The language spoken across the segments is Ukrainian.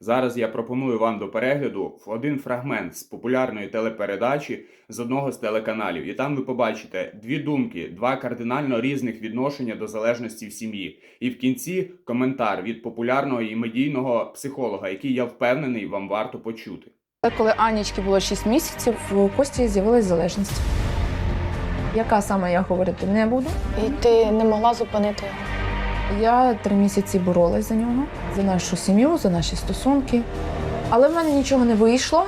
Зараз я пропоную вам до перегляду один фрагмент з популярної телепередачі з одного з телеканалів, і там ви побачите дві думки, два кардинально різних відношення до залежності в сім'ї. І в кінці коментар від популярного і медійного психолога, який я впевнений, вам варто почути. Коли Анічки було 6 місяців, у Кості з'явилась залежність. Яка саме я говорити не буду. І ти не могла зупинити його. Я три місяці боролась за нього, за нашу сім'ю, за наші стосунки. Але в мене нічого не вийшло.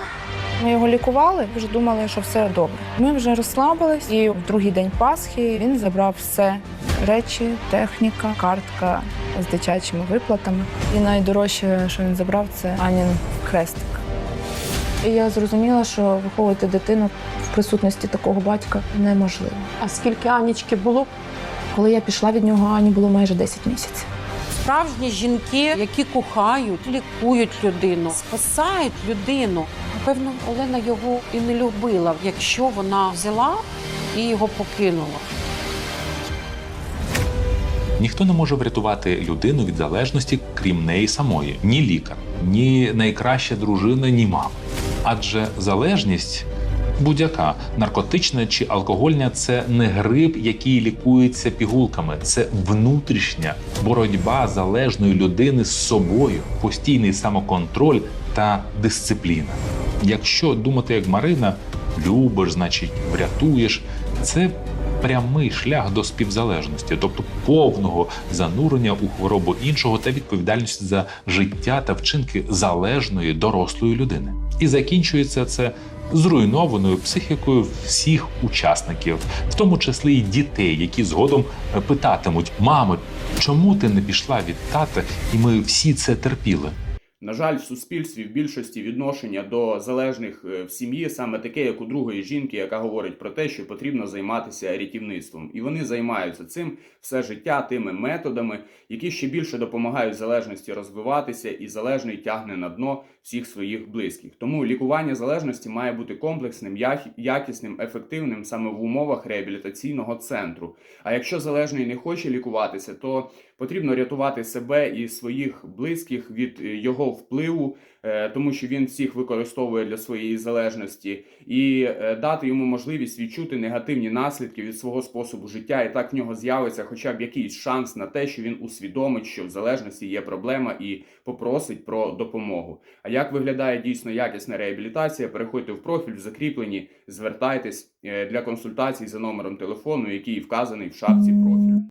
Ми його лікували, вже думали, що все добре. Ми вже розслабились, і в другий день Пасхи він забрав все: речі, техніка, картка з дитячими виплатами. І найдорожче, що він забрав, це Анін хрестик. І я зрозуміла, що виховувати дитину в присутності такого батька неможливо. А скільки Анічки було? Коли я пішла від нього, Ані було майже 10 місяців. Справжні жінки, які кохають, лікують людину, спасають людину. Напевно, Олена його і не любила, якщо вона взяла і його покинула. Ніхто не може врятувати людину від залежності, крім неї самої, ні лікар, ні найкраща дружина, ні мама. Адже залежність. Будь-яка наркотична чи алкогольна це не грип, який лікується пігулками. Це внутрішня боротьба залежної людини з собою, постійний самоконтроль та дисципліна. Якщо думати як Марина, любиш, значить врятуєш, це прямий шлях до співзалежності, тобто повного занурення у хворобу іншого та відповідальності за життя та вчинки залежної дорослої людини. І закінчується це зруйнованою психікою всіх учасників, в тому числі й дітей, які згодом е, питатимуть: мамо, чому ти не пішла від тата, і ми всі це терпіли? На жаль, в суспільстві в більшості відношення до залежних е, в сім'ї саме таке, як у другої жінки, яка говорить про те, що потрібно займатися рятівництвом, і вони займаються цим все життя тими методами, які ще більше допомагають залежності розвиватися, і залежний тягне на дно всіх своїх близьких. Тому лікування залежності має бути комплексним, якісним, ефективним саме в умовах реабілітаційного центру. А якщо залежний не хоче лікуватися, то потрібно рятувати себе і своїх близьких від е, впливу, е, тому що він всіх використовує для своєї залежності, і е, дати йому можливість відчути негативні наслідки від свого способу життя, і так в нього з'явиться хоча б якийсь шанс на те, що він усвідомить, що в залежності є проблема і попросить про допомогу. А як виглядає дійсно якісна реабілітація? Переходьте в профіль, в закріплені, звертайтесь е, для консультацій за номером телефону, який вказаний в шапці профілю.